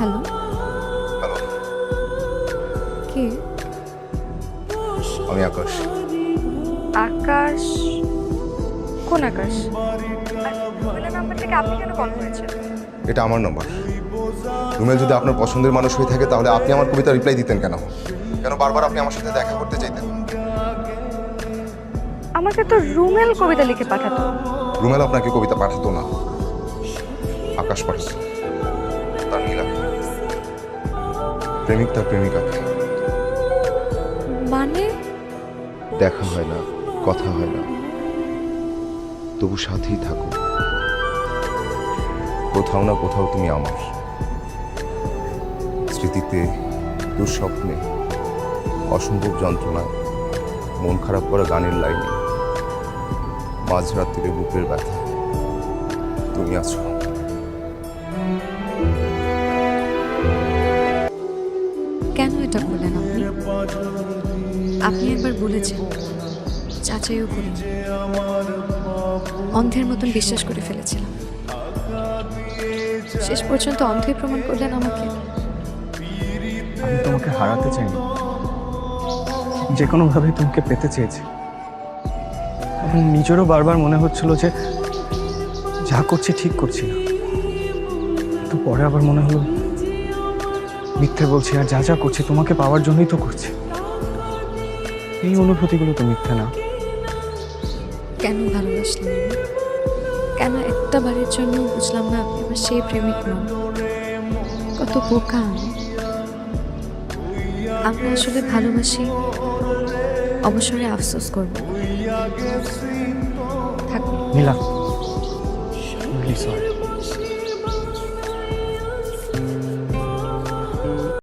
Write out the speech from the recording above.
Hello. Hello. কে? আমি আকাশ। আকাশ? কোন আকাশ? এটা আমার নম্বর। রুমেল যদি আপনার পছন্দের মানুষ হয়ে থাকে তাহলে আপনি আমার কবিতা রিপ্লাই দিতেন কেন? কেন বারবার আপনি আমার সাথে দেখা করতে চাইতেন? আমাকে তো রুমেল কবিতা লিখে পাঠাতো। রুমেল আপনাকে কবিতা পাঠাতো না। আকাশ পাঠাতো। প্রেমিক। তার প্রেমিকাকে মানে? দেখা হয় না কথা হয় না। তবু সাথেই থাকো। কোথাও না কোথাও তুমি আমার। স্মৃতিতে দুঃস্বপ্নে অসম্ভব যন্ত্রণায় মন খারাপ করা গানের লাইনে মাঝরাত্রিরে বুকের ব্যথা। তুমি আছো। কেন এটা করলেন আপনি? আপনি একবার বলেছেন, যাচাইও করিনি। অন্ধের মতন বিশ্বাস করে ফেলেছিলাম। শেষ পর্যন্ত অন্ধই প্রমাণ করলেন আমাকে। আমি তোমাকে হারাতে চাইনি। যে কোনোভাবে তোমাকে পেতে চেয়েছি। আমার নিজেরও বারবার মনে হচ্ছিল যে যা করছি ঠিক করছি না। তো পরে আবার মনে হলো মিথ্যে বলছি আর যা যা করছি তোমাকে পাওয়ার জন্যই তো করছি। এই অনুভূতিগুলো তো মিথ্যে না। কেন ভালোবাসলেন কেন একটা বারের জন্য বুঝলাম না আপনি আমার সেই প্রেমিক নন কত বোকা আমি। আমরা আসলে ভালোবাসি অবসরে আফসোস করব। থাকুন নীলা সরি